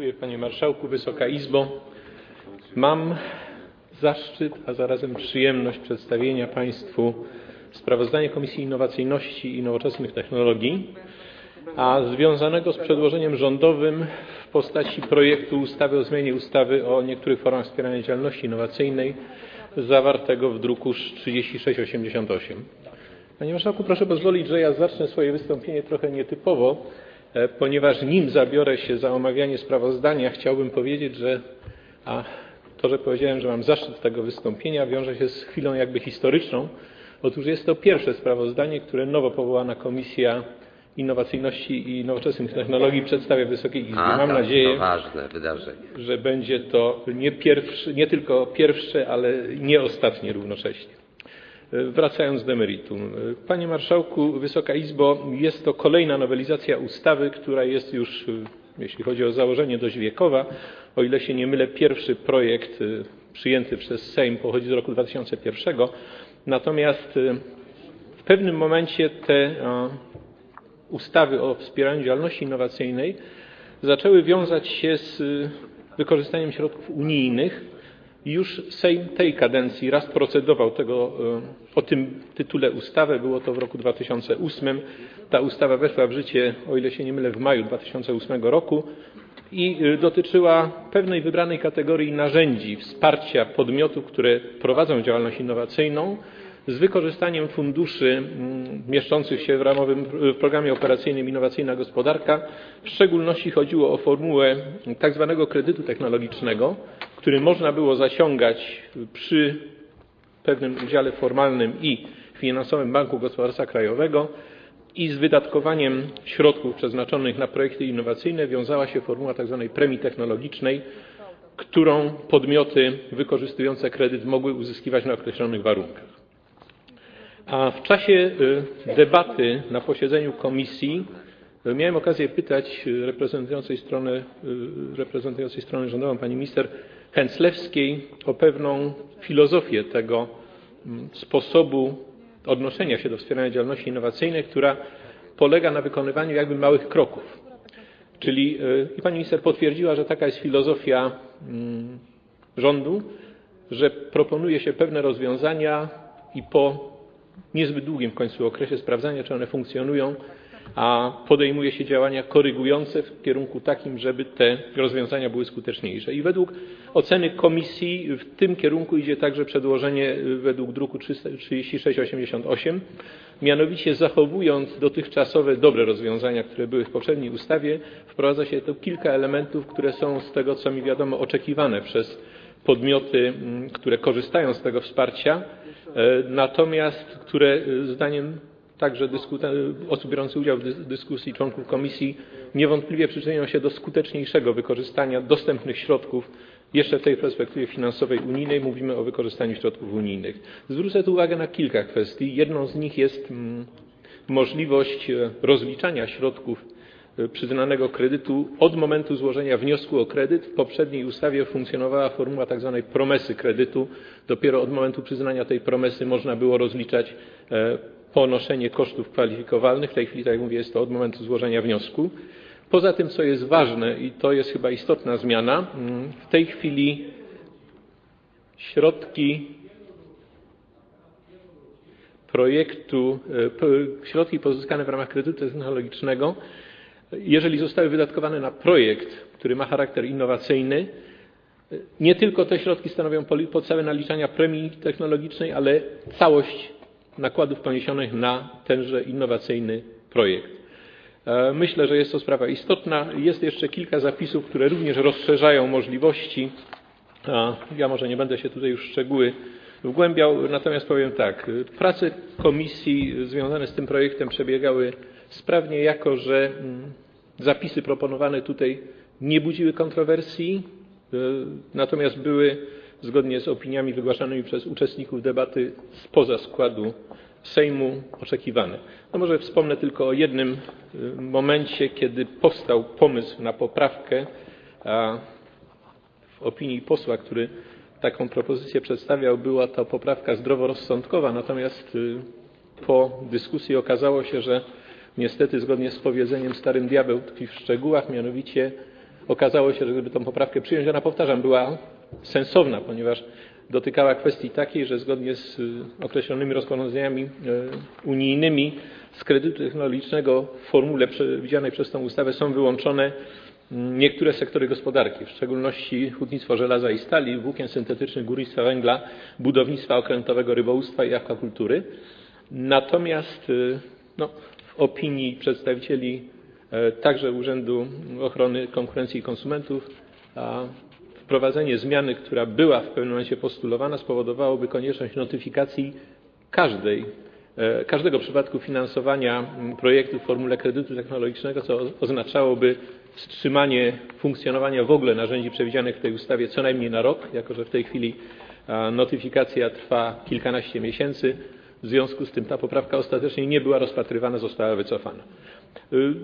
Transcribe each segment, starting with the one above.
Dziękuję Panie Marszałku, Wysoka Izbo. Mam zaszczyt, a zarazem przyjemność przedstawienia Państwu sprawozdania Komisji Innowacyjności i Nowoczesnych Technologii, a związanego z przedłożeniem rządowym w postaci projektu ustawy o zmianie ustawy o niektórych formach wspierania działalności innowacyjnej zawartego w druku 3688. Panie Marszałku, proszę pozwolić, że ja zacznę swoje wystąpienie trochę nietypowo, ponieważ nim zabiorę się za omawianie sprawozdania, chciałbym powiedzieć, że a to, że powiedziałem, że mam zaszczyt tego wystąpienia, wiąże się z chwilą jakby historyczną. Otóż jest to pierwsze sprawozdanie, które nowo powołana Komisja Innowacyjności i Nowoczesnych Technologii przedstawia Wysokiej Izbie. A, Mam tak, nadzieję, to ważne wydarzenie. że będzie to nie, pierwszy, nie tylko pierwsze, ale nie ostatnie równocześnie. Wracając do meritum. Panie Marszałku, Wysoka Izbo, jest to kolejna nowelizacja ustawy, która jest już, jeśli chodzi o założenie, dość wiekowa. O ile się nie mylę, pierwszy projekt przyjęty przez Sejm pochodzi z roku 2001. Natomiast w pewnym momencie te ustawy o wspieraniu działalności innowacyjnej zaczęły wiązać się z wykorzystaniem środków unijnych. Już Sejm tej kadencji raz procedował tego, o tym tytule ustawy. Było to w roku 2008. Ta ustawa weszła w życie, o ile się nie mylę, w maju 2008 roku i dotyczyła pewnej wybranej kategorii narzędzi wsparcia podmiotów, które prowadzą działalność innowacyjną z wykorzystaniem funduszy mieszczących się w ramowym w programie operacyjnym Innowacyjna Gospodarka. W szczególności chodziło o formułę tak zwanego kredytu technologicznego, który można było zaciągać przy pewnym udziale formalnym i finansowym Banku Gospodarstwa Krajowego i z wydatkowaniem środków przeznaczonych na projekty innowacyjne wiązała się formuła tak zwanej premii technologicznej, którą podmioty wykorzystujące kredyt mogły uzyskiwać na określonych warunkach. A w czasie debaty na posiedzeniu komisji miałem okazję pytać reprezentującej stronę, reprezentującej stronę rządową pani minister Chęclewskiej o pewną filozofię tego sposobu odnoszenia się do wspierania działalności innowacyjnej, która polega na wykonywaniu jakby małych kroków. Czyli i pani minister potwierdziła, że taka jest filozofia rządu, że proponuje się pewne rozwiązania i po niezbyt długim w końcu okresie sprawdzania, czy one funkcjonują, a podejmuje się działania korygujące w kierunku takim, żeby te rozwiązania były skuteczniejsze. I według oceny komisji w tym kierunku idzie także przedłożenie według druku 3688, mianowicie zachowując dotychczasowe dobre rozwiązania, które były w poprzedniej ustawie, wprowadza się tu kilka elementów, które są z tego, co mi wiadomo, oczekiwane przez podmioty, które korzystają z tego wsparcia, natomiast które zdaniem także osób biorących udział w dyskusji członków komisji niewątpliwie przyczynią się do skuteczniejszego wykorzystania dostępnych środków jeszcze w tej perspektywie finansowej unijnej. Mówimy o wykorzystaniu środków unijnych. Zwrócę tu uwagę na kilka kwestii. Jedną z nich jest możliwość rozliczania środków przyznanego kredytu od momentu złożenia wniosku o kredyt. W poprzedniej ustawie funkcjonowała formuła tak zwanej promesy kredytu. Dopiero od momentu przyznania tej promesy można było rozliczać ponoszenie kosztów kwalifikowalnych. W tej chwili, tak jak mówię, jest to od momentu złożenia wniosku. Poza tym, co jest ważne i to jest chyba istotna zmiana, w tej chwili środki projektu, środki pozyskane w ramach kredytu technologicznego, jeżeli zostały wydatkowane na projekt, który ma charakter innowacyjny, nie tylko te środki stanowią podstawę naliczania premii technologicznej, ale całość nakładów poniesionych na tenże innowacyjny projekt. Myślę, że jest to sprawa istotna. Jest jeszcze kilka zapisów, które również rozszerzają możliwości. Ja może nie będę się tutaj już szczegóły wgłębiał, natomiast powiem tak. Prace komisji związane z tym projektem przebiegały sprawnie, jako że zapisy proponowane tutaj nie budziły kontrowersji, natomiast były zgodnie z opiniami wygłaszanymi przez uczestników debaty spoza składu Sejmu oczekiwane. No może wspomnę tylko o jednym momencie, kiedy powstał pomysł na poprawkę, a w opinii posła, który taką propozycję przedstawiał, była to poprawka zdroworozsądkowa, natomiast po dyskusji okazało się, że niestety zgodnie z powiedzeniem starym diabeł tkwi w szczegółach, mianowicie okazało się, że gdyby tą poprawkę przyjąć, ona powtarzam, była sensowna, ponieważ dotykała kwestii takiej, że zgodnie z y, określonymi rozporządzeniami y, unijnymi z kredytu technologicznego w formule przewidzianej przez tę ustawę są wyłączone mm, niektóre sektory gospodarki, w szczególności hutnictwo żelaza i stali, włókien syntetycznych, górnictwa węgla, budownictwa okrętowego, rybołówstwa i akwakultury. Natomiast y, no, w opinii przedstawicieli także Urzędu Ochrony Konkurencji i Konsumentów wprowadzenie zmiany, która była w pewnym momencie postulowana, spowodowałoby konieczność notyfikacji każdej, e, każdego przypadku finansowania m, projektu w formule kredytu technologicznego, co oznaczałoby wstrzymanie funkcjonowania w ogóle narzędzi przewidzianych w tej ustawie co najmniej na rok, jako że w tej chwili notyfikacja trwa kilkanaście miesięcy. W związku z tym ta poprawka ostatecznie nie była rozpatrywana, została wycofana. Y,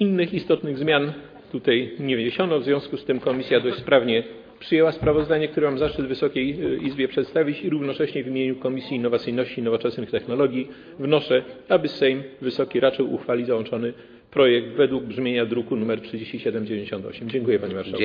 Innych istotnych zmian tutaj nie wniesiono, w związku z tym komisja dość sprawnie przyjęła sprawozdanie, które mam zaszczyt Wysokiej y, Izbie przedstawić i równocześnie w imieniu Komisji Innowacyjności i Nowoczesnych Technologii wnoszę, aby Sejm Wysoki raczył uchwalić załączony projekt według brzmienia druku nr 3798. Dziękuję Panie Marszałku.